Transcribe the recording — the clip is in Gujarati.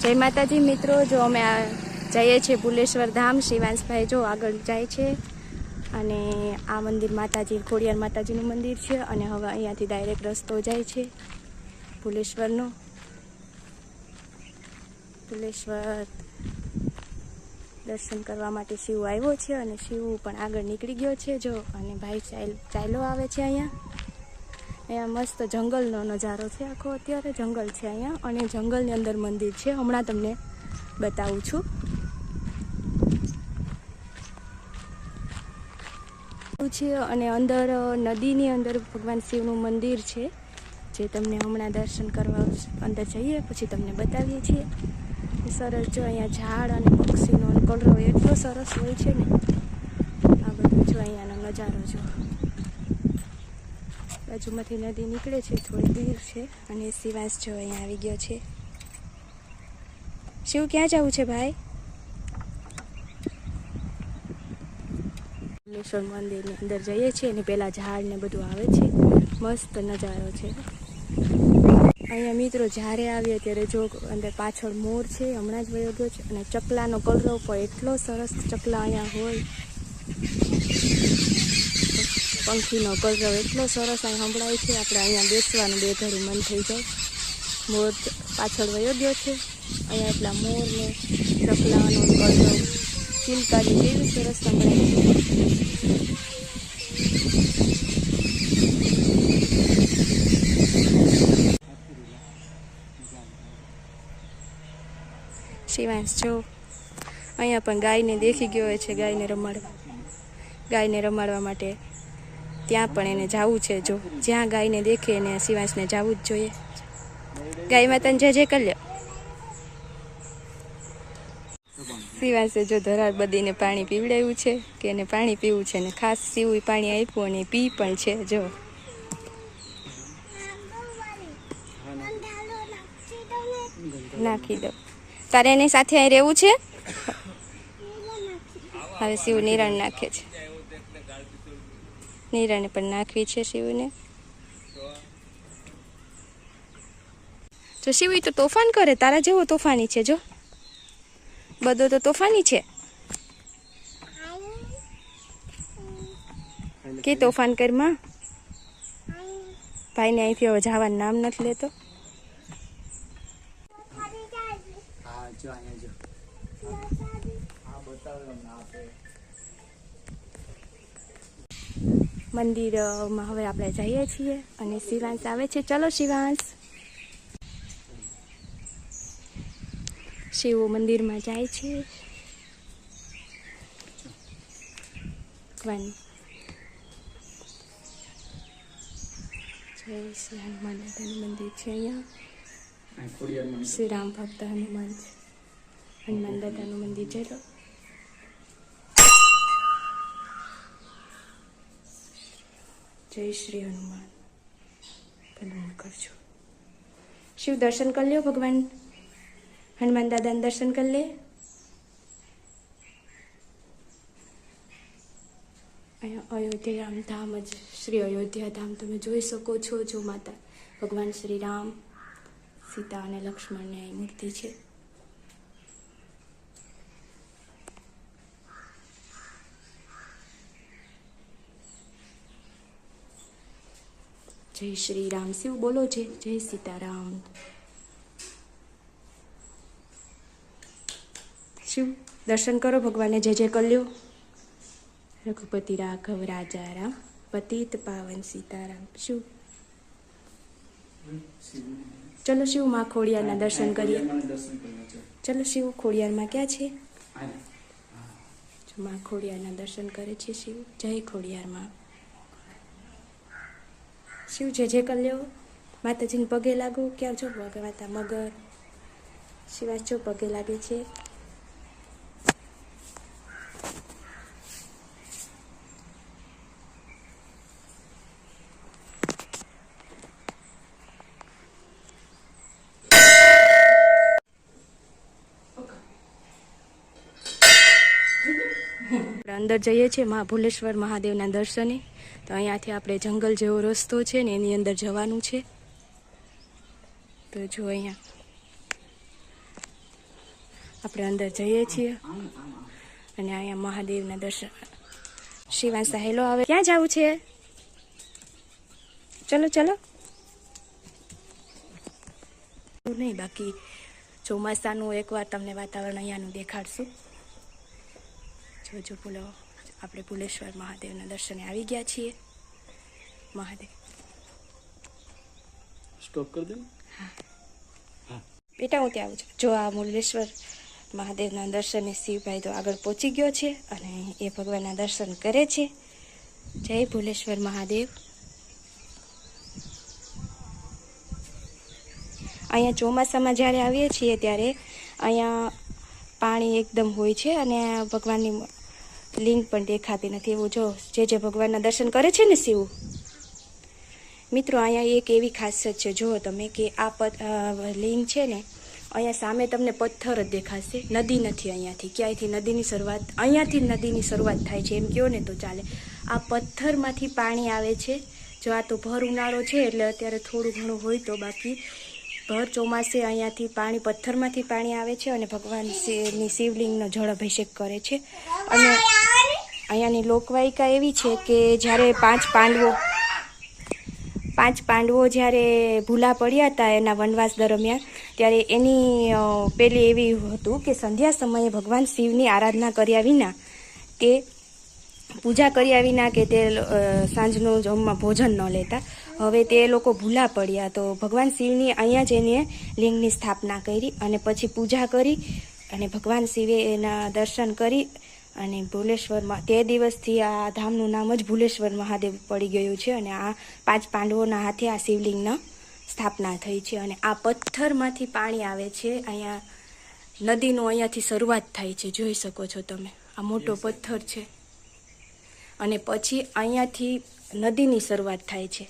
જય માતાજી મિત્રો, જો અમે જઈએ છીએ ભુલેશ્વર ધામ, શિવાંશભાઈ જો આગળ જાય છે અને આ મંદિર માતાજી, ખોડિયાર માતાજીનું મંદિર છે અને હવે અહીંયાથી ડાયરેક્ટ રસ્તો જાય છે ભુલેશ્વરનો. ભુલેશ્વર દર્શન કરવા માટે શિવ આવ્યો છે અને શિવ પણ આગળ નીકળી ગયો છે જો અને ભાઈ ચાલ ચાલો આવે છે અહીંયા. અહીંયા મસ્ત જંગલનો નજારો છે. આખો અત્યારે જંગલ છે અહીંયા અને જંગલની અંદર મંદિર છે. હમણાં તમને બતાવું છું. છે અને અંદર, નદીની અંદર ભગવાન શિવનું મંદિર છે, જે તમને હમણાં દર્શન કરવા અંદર જઈએ, પછી તમને બતાવીએ છીએ. સરસ જો અહીંયા ઝાડ અને પક્ષીનો કલરો એટલો સરસ હોય છે ને. આ બધું જો અહીંયાનો નજારો જો. બાજુમાંથી નદી નીકળે છે, થોડી દૂર છે અને શિવાસ જો અહીંયા આવી ગયો છે. શિવ, ક્યાં જવું છે ભાઈ? ભુવનેશ્વર મંદિરની અંદર જઈએ છીએ અને પહેલાં ઝાડ ને બધું આવે છે. મસ્ત નજારો છે. અહીંયા મિત્રો જ્યારે આવીએ ત્યારે જો અંદર પાછળ મોર છે, હમણાં જ વયો ગયો છે અને ચકલાનો કલરો પણ એટલો સરસ ચકલા અહીંયા હોય. પંખીનો કલરવ એટલો સરસ અહીં સંભળાય છે. આપણે અહીંયા બેસવાનું બે ઘડી મન થઈ જાય. મોર પાછળ વયો ગયો છે. અહીંયા એટલા મોરને ચકલાનો કલરવ ચિલકારી કેવી સરસ સંભળાય છે. શિવાંશ, જો. અહીંયા પણ ગાયને દેખી ગયો હોય છે ગાયને રમાડવા. ગાયને રમાડવા માટે ત્યાં પણ એને જવું છે જો. જ્યાં ગાયને દેખે એને શિવાંશને જવું જ જોઈએ. ગાય માતાને જે જય કલ્યો. શિવાંશે જો ધરાર બધીને પાણી પીવડાવ્યું છે કે એને પાણી પીવું છે ને ખાસ સીવું પાણી આપ્યું અને પી પણ છે જો. નાખી દો તારે એની સાથે અહીં રહેવું છે? હવે શિવ નિરણ નાખે છે. નિરણ પણ નાખવી છે શિવને. જો શિવ તો તોફાન કરે, તારા જેવો તોફાની છે જો. બધો તો તોફાની છે. કે તોફાન કરમાં? ભાઈને અહીંથી હવે જવાનું નામ નથી લેતો. હા, જો અહીંયા જો. હા બતાવ્યો ને આપે મંદિરમાં હવે આપણે જઈએ છીએ અને શિવાંશ આવે છે. ચલો શિવાંશ. શિવ મંદિરમાં જાય છે. ભગવાન જય શ્રી હનુમાન દાદાનું મંદિર છે અહીંયા. શ્રી રામ ભક્ત હનુમાન હનુમાન દાદાનું મંદિર. છે જય શ્રી હનુમાન. પ્રણામ કરજો. શિવ દર્શન કરી લ્યો ભગવાન. હનુમાન દાદાને દર્શન કરી લે. અયોધ્યા અયોધ્યા ધામ જ શ્રી અયોધ્યા ધામ તમે જોઈ શકો છો જો માતા ભગવાન શ્રી રામ સીતા અને લક્ષ્મણની મૂર્તિ છે. જય શ્રી રામ શિવ બોલો છે. જય સીતારામ. શિવ દર્શન કરો ભગવાને જય જય કલ્યો રઘુપતિ રાઘવ રાજા રામ પતિત પાવન સીતારામ. શિવ. ચલો શિવમાં ખોડિયારના દર્શન કરીએ. ચલો શિવ ખોડિયારમાં ક્યાં છે? જો માં ખોડિયારના દર્શન કરે છે શિવ. જય ખોડિયારમાં. શિવ જે જે કલ્યો માતાજીને પગે લાગો ક્યાં છો પગે? માતા મગર. શિવાજ જો પગે લાગે છે. અંદર જઈએ છીએ મહાભુલેશ્વર મહાદેવના દર્શને. તો અહીંયાથી આપણે જંગલ જેવો રસ્તો છે ને એની અંદર જવાનું છે. તો જો અહીંયા. આપણે અંદર જઈએ છીએ. અને અહીંયા મહાદેવના દર્શન. શિવાંશ હેલો આવે ક્યાં જવું છે? ચલો ચલો. નહીં, બાકી ચોમાસાનું એકવાર તમને વાતાવરણ અહીંયાનું દેખાડશું. જોજો પુલો આપણે ભુલેશ્વર મહાદેવના દર્શને આવી ગયા છીએ. મહાદેવ. સ્ટોપ કરી દે બેટા હું ત્યાં આવું છું. જો આ મુરલેશ્વર મહાદેવના દર્શને શિવભાઈ તો આગળ પહોંચી ગયો છે અને એ ભગવાનના દર્શન કરે છે. જય ભુલેશ્વર મહાદેવ. અહીંયા ચોમાસામાં જ્યારે આવીએ છીએ ત્યારે અહીંયા પાણી એકદમ હોય છે અને ભગવાનની લિંગ પણ દેખાતી નથી એવું જો જે જે ભગવાનના દર્શન કરે છે ને શિવ. મિત્રો અહીંયા એક એવી ખાસિયત છે. જુઓ તમે કે આ અ, લિંગ છે ને અહીંયા સામે તમને પથ્થર જ દેખાશે. નદી નથી અહીંયાથી. ક્યાંયથી? નદીની શરૂઆત અહીંયાથી નદીની શરૂઆત થાય છે. એમ કહો ને તો ચાલે. આ પથ્થરમાંથી પાણી આવે છે. જો આ તો ભર ઉનાળો છે એટલે અત્યારે થોડું ઘણું હોય તો બાકી ભર ચોમાસે અહીંયાથી પાણી, પથ્થરમાંથી પાણી આવે છે અને ભગવાન શિવની શિવલિંગનો જળ અભિષેક કરે છે. અને અહીંયાની લોકવાયિકા એવી છે કે જ્યારે પાંચ પાંડવો પાંચ પાંડવો જ્યારે ભૂલા પડ્યા હતા એના વનવાસ દરમિયાન, ત્યારે એની પેલી એવી હતું કે સંધ્યા સમયે ભગવાન શિવની આરાધના કર્યા વિના કે, પૂજા કર્યા વિના કે તે સાંજનું જમવા ભોજન ન લેતા. હવે તે લોકો ભૂલા પડ્યા તો ભગવાન શિવની અહીંયા જ એને લિંગની સ્થાપના કરી અને પછી પૂજા કરી અને ભગવાન શિવે એના દર્શન કરી અને ભુલેશ્વરમાં તે દિવસથી આ ધામનું નામ જ ભુલેશ્વર મહાદેવ પડી ગયું છે અને આ પાંચ પાંડવોના હાથે આ શિવલિંગના સ્થાપના થઈ છે અને આ પથ્થરમાંથી પાણી આવે છે. અહીંયા નદીનું અહીંયાથી શરૂઆત થાય છે. જોઈ શકો છો તમે. આ મોટો પથ્થર છે. અને પછી અહીંયાથી નદીની શરૂઆત થાય છે.